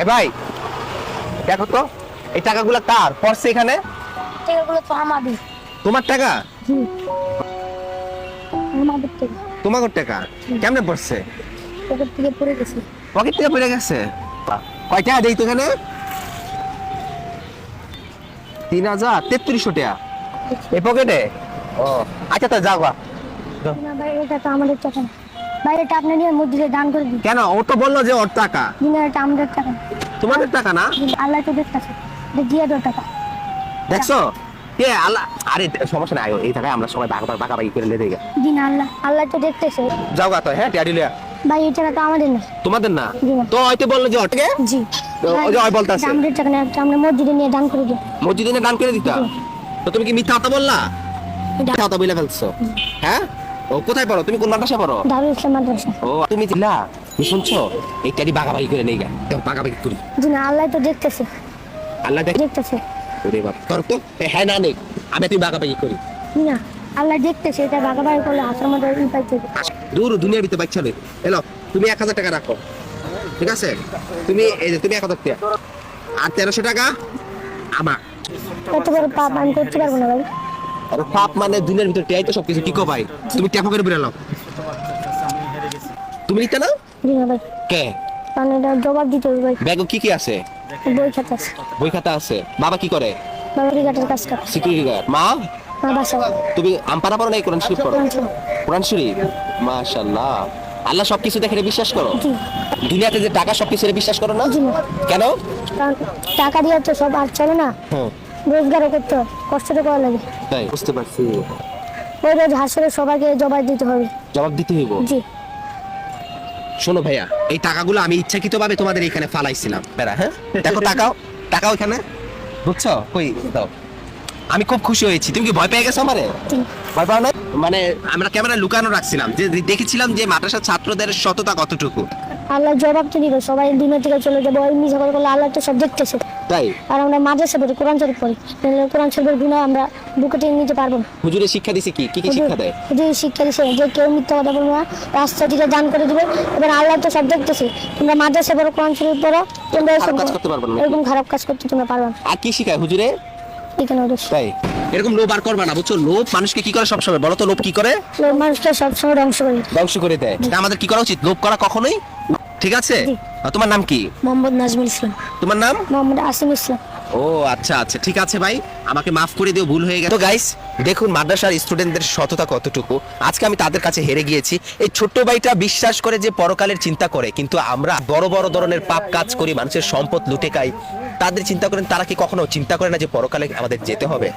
এ ভাই দেখো তো এই টাকাগুলো কার? পড়ছে এখানে? টাকাগুলো তো আমাদের। তোমার টাকা? আমাদের থেকে তোমার টাকা? কেমনে পড়ছে? পকেট থেকে পড়ে গেছে। পকেট থেকে পড়ে গেছে? কয় টাকা দেই তো এখানে তিন হাজার তেত্রিশশো টাকা। এই পকেটে? ও আচ্ছা তো যাও গা। না ভাই এটা তো আমাদের টাকা ভাই এটা আপনি নিয়ে মসজিদে দান করে দিন। কেন? ও তো বলল যে ওর টাকা। দিন এটা আমাদের টাকা। তোমাদের টাকা না? কিন্তু আল্লাহ তো দেখতেছে। এটা দিয়ে দাও টাকা। দেখছ? কে? আল্লাহ আরে সমস্যা নাই। এই টাকায় আমরা সবাই ভাগ ভাগ ভাগাভাগি করে নিয়ে দিন আল্লাহ আল্লাহ তো দেখতেছে। যাও গা তো হ্যাঁ দিলে ভাই এই টাকা তো আমাদের না। তোমাদের না? তো হয়তো বলল যে ওটাকে জি। তো ওই যে ওই বলতাছে। আমাদের টাকা না আমরা মসজিদে নিয়ে দান করে দিই। মসজিদে এনে দান করে দিতা? তো তুমি কি মিথ্যা কথা বললা? মিথ্যা কথা বলে ফেলছো। হ্যাঁ? ও কোথায় পড়ো? তুমি কোন মাদ্রাসা পড়ো? দারুল ইসলাম মাদ্রাসা। ও তুমি জিলা তুমি শুনছো? এই টারি বাগাবাগি করে নেই গা। তো বাগাবাগি করি। জি না আল্লাহ তো দেখতেছে। আল্লাহ দেখ দেখতেছে। ওরে বাপ তোর তো হ্যাঁ না নেই। আমি তুই বাগাবাগি করি। না আল্লাহ দেখতেছে এটা বাগাবাগি করলে হাতের মধ্যে ই পাইতে দূর দুনিয়ার ভিতরে বাইক চলে। এলো তুমি এক হাজার টাকা রাখো। ঠিক আছে? তুমি এই যে তুমি এক হাজার টাকা। আর তেরোশো টাকা আমার। কত বড় পাপ আমি করতে পারব না ভাই। আর পাপ মানে দুনিয়ার ভিতরে টিয়াই তো সবকিছু। কি কো ভাই? তুমি ট্যাপা করে বেরোলো তুমি নিতে না? কে? এটা জবাব দিতে হবে ভাই। ব্যাগ কি কি আছে? বই খাতা আছে। বই খাতা আছে। বাবা কি করে? বাবা কাজ করে? সিকিউরিটি গার্ড মা? তুমি আমপারা না কোরআন শরীফ পড়ো? কোরআন শরীফ। মাশাআল্লাহ। আল্লাহ সবকিছু দেখে বিশ্বাস করো? দুনিয়াতে যে টাকা সবকিছু বিশ্বাস করো না? কেন? টাকা দিয়ে তো সব আর চলে না। হ্যাঁ। রোজগারও করতে হয় কষ্ট তো করা লাগে। তাই? বুঝতে পারছি। ওই রোজ হাসলে সবাইকে জবাব দিতে হবে। জবাব দিতে হইব? জি। শোনো ভাইয়া এই টাকাগুলো আমি ইচ্ছাকৃত ভাবে তোমাদের এখানে ফালাইছিলাম। বেড়া হ্যাঁ? দেখো টাকাও টাকাও এখানে। বুঝছ? কই দাও। আমি খুব খুশি হয়েছি। তুমি কি ভয় পেয়ে গেছো আমারে? ভয় পাও না মানে আমরা ক্যামেরা লুকানো রাখছিলাম। যে দেখেছিলাম যে মাদ্রাসার ছাত্রদের সততা কতটুকু। আল্লাহ জবাব তো দিবে। সবাই দুনিয়া থেকে চলে যাবে। ওই মিশা করে করলে আল্লাহ তো সব দেখতেছে। তাই? আর আমরা মাদ্রাসা পড়ি কোরআন শরীফ পড়ি কোরআন শরীফের গুণা আমরা বুকে টেনে নিতে পারব না। হুজুরে শিক্ষা দিছে কি? কি কি শিক্ষা দেয়? শিক্ষা দিছে যে কেউ মিথ্যা কথা বলবে না রাস্তা থেকে দান করে দিবে এবার আল্লাহ তো সব দেখতেছে। তোমরা মাদ্রাসা পড়ো কোরআন শরীফ পড়ো তোমরা এসব কাজ করতে পারবে না। এরকম খারাপ কাজ করতে তোমরা পারবে না। আর কি শিখায় হুজুরে? এখানে ওদের তাই? এরকম লোভ আর করবা না বুঝছ? লোভ মানুষকে কি করে সবসময়? বলো তো লোভ কি করে? লোক মানুষকে সবসময় ধ্বংস করে ধ্বংস করে দেয়। আমাদের কি করা উচিত? লোভ করা কখনোই ঠিক আছে? তোমার নাম কি? মোহাম্মদ নাজমুল ইসলাম। তোমার নাম? মোহাম্মদ আসিম ইসলাম। ও আচ্ছা আচ্ছা ঠিক আছে ভাই। আমাকে মাফ করে দিও ভুল হয়ে গেছে। তো গাইস দেখুন মাদ্রাসার স্টুডেন্টদের সততা কতটুকু? আজকে আমি তাদের কাছে হেরে গিয়েছি। এই ছোট্ট ভাইটা বিশ্বাস করে যে পরকালের চিন্তা করে কিন্তু আমরা বড় বড় ধরনের পাপ কাজ করি মানুষের সম্পদ লুটে খাই। তাদের চিন্তা করেন তারা কি কখনো চিন্তা করে না যে পরকালে আমাদের যেতে হবে?